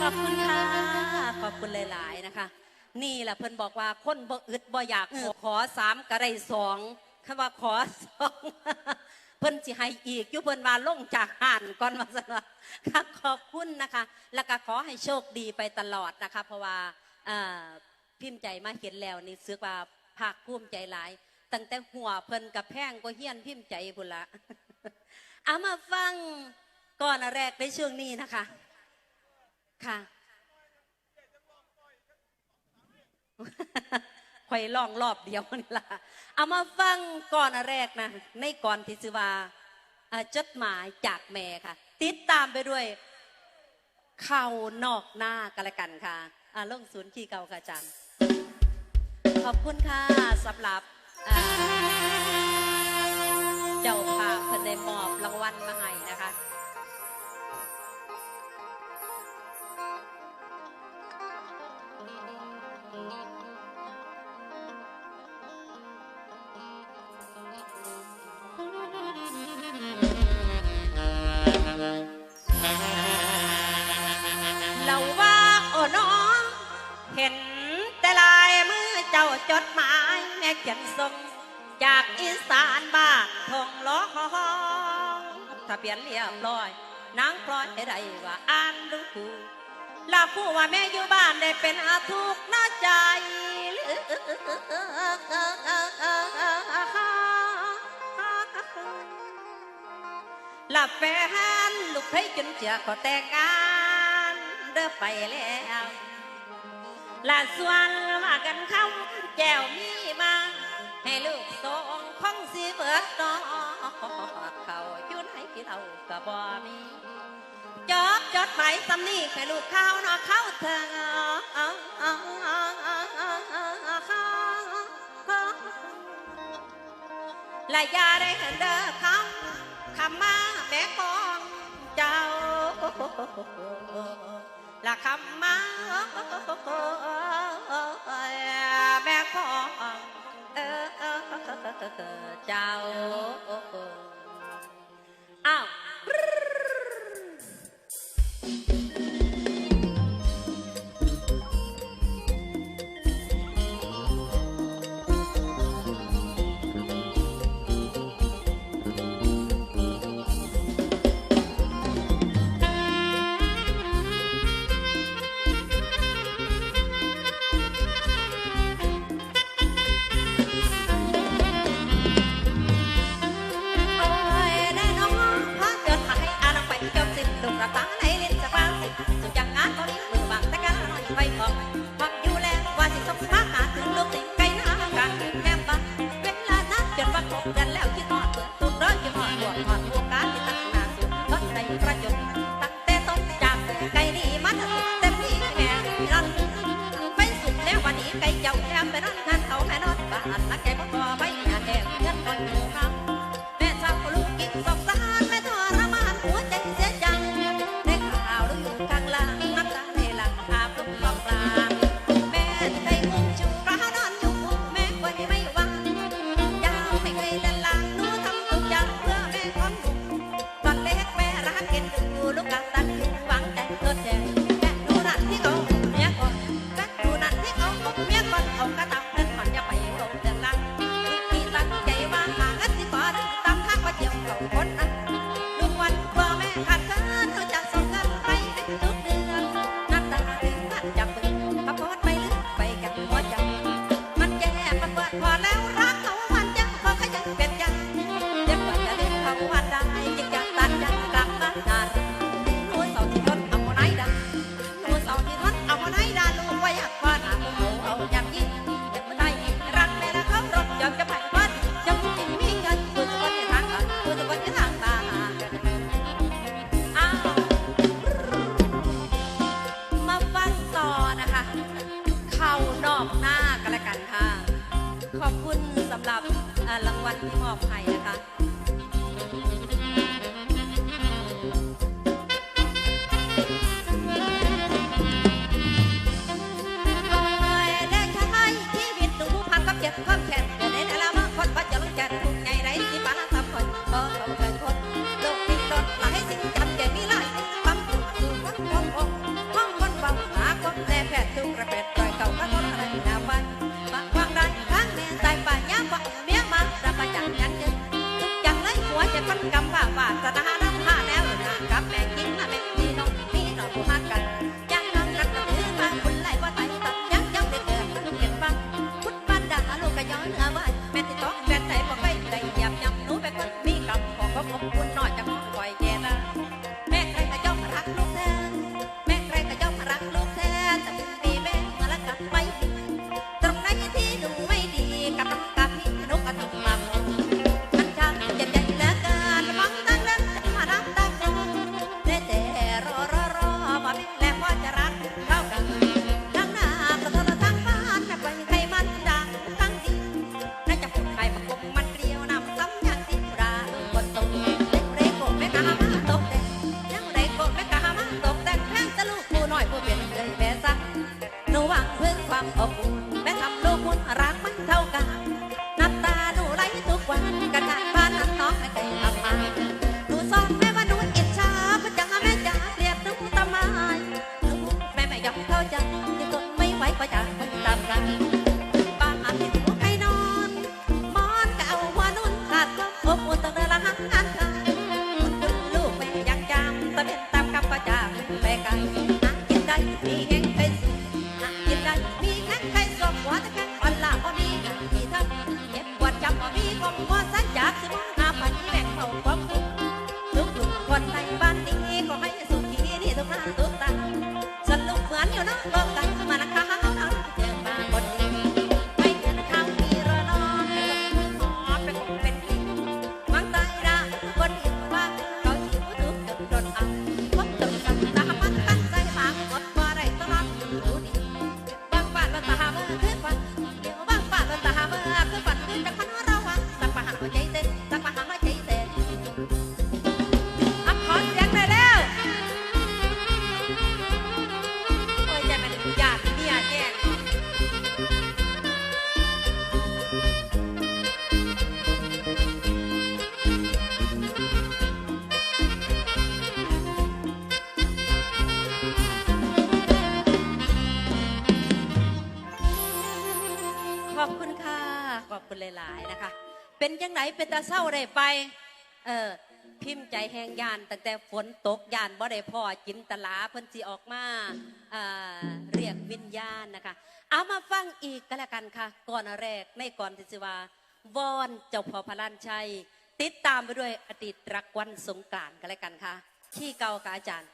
ขอบคุณค่ะ ขอบคุณหลาย ๆ นะคะ นี่แหละเพิ่นบอกว่าคนบ่อึดบ่อยากขอขอสามก็ได้สองคำว่าขอสองเพิ่นสิให้อีกอยุเพิ่นว่าลงจากห่านก่อนมาสันว่าค่ะขอบคุณนะคะ แล้วก็ขอให้โชคดีไปตลอดนะคะ เพราะว่าพิมพ์ใจมาเห็นแล้วนี่ซึกว่าภาคภูมิใจหลาย ตั้งแต่หัวเพิ่นกับแพงก็เฮียนพิมพ์ใจพุ่นละเอามาฟังก่อนอันแรกในช่วงนี้นะคะ ค่ะข่อยลองรอบเดียวนี่ล่ะ เอามาฟังก่อนอแรกนะ ในก่อนที่สิว่าอ่าจดหมายจากแม่ค่ะ ติดตามไปด้วย เข่านอกหน้ากันละกันค่ะอ่าลงศูนย์ขี่เก่าค่ะอาจารย์ขอบคุณค่ะสำหรับอ่าเจ้าภาพเพิ่นได้มอบรางวัลมาให้นะคะ เราว่าโอ้น้องเห็นแต่ลายมือเจ้าจดหมายแม่เขียนส่งจากอีสานบ้านทงล้อถ้าเปลี่ยนเรียบร้อยนางพลอยให้ได้ว่าอ่านดูคูลาผู้ว่าแม่อยู่บ้านได้เป็นอาทุกน่าใจลับแฟนลูกไผ่จนเจือก็แต่งงาน ไปแล้วลาส่วนว่ากันคำแจวมีมา ให้ลูกส่งของสีเบิดนอเขาอยู่ไหนพี่เราก็บ่มีจอบจดหมายสำนีให้ลูกเข้านอเข้าเถิงและยาได้เห็นเด้อคำคำมาแม่ของเจ้า ละคำมา แล้ วัลที่มอบให้ อบอุ่นแม่ทำลูกคุณรักไม่เท่ากันน้ำตาหนูไหลทุกวันกันการบ้านนั้นน้องไม่เคยทำมาหนูสอนแม่ว่าหนูอิจฉาพระจังแม่จ๋าเรียกหนูทำไมหนูแม่ไม่ยอมเข้าใจที่ทนไม่ไหวก็จะคนตามกันบ้านอาทิตย์หนูให้นอนมอนก็เอาหัวนุ่นขาดอบอุ่นต้องเดินละหันกันคุณลูกแม่ยังจำตะเป็นตามคำประจาแม่กันหากินได้มี นุกเห หลาย ๆ นะคะ เป็นยังไงเป็นตาเศร้าได้ไปเออพิมพ์ใจแหงยานตั้งแต่ฝนตกยานบ่ได้พ่อจินตลาเพิ่นสิออกมาอ่าเรียกวิญญาณนะคะ เอามาฟังอีกก็แล้วกันค่ะ ก่อนแรกในก่อนที่สิว่าวอนเจ้าพ่อพลานชัย ติดตามไปด้วยอดีตรักวันสงกรานต์ก็แล้วกันค่ะ ที่เก่ากับอาจารย์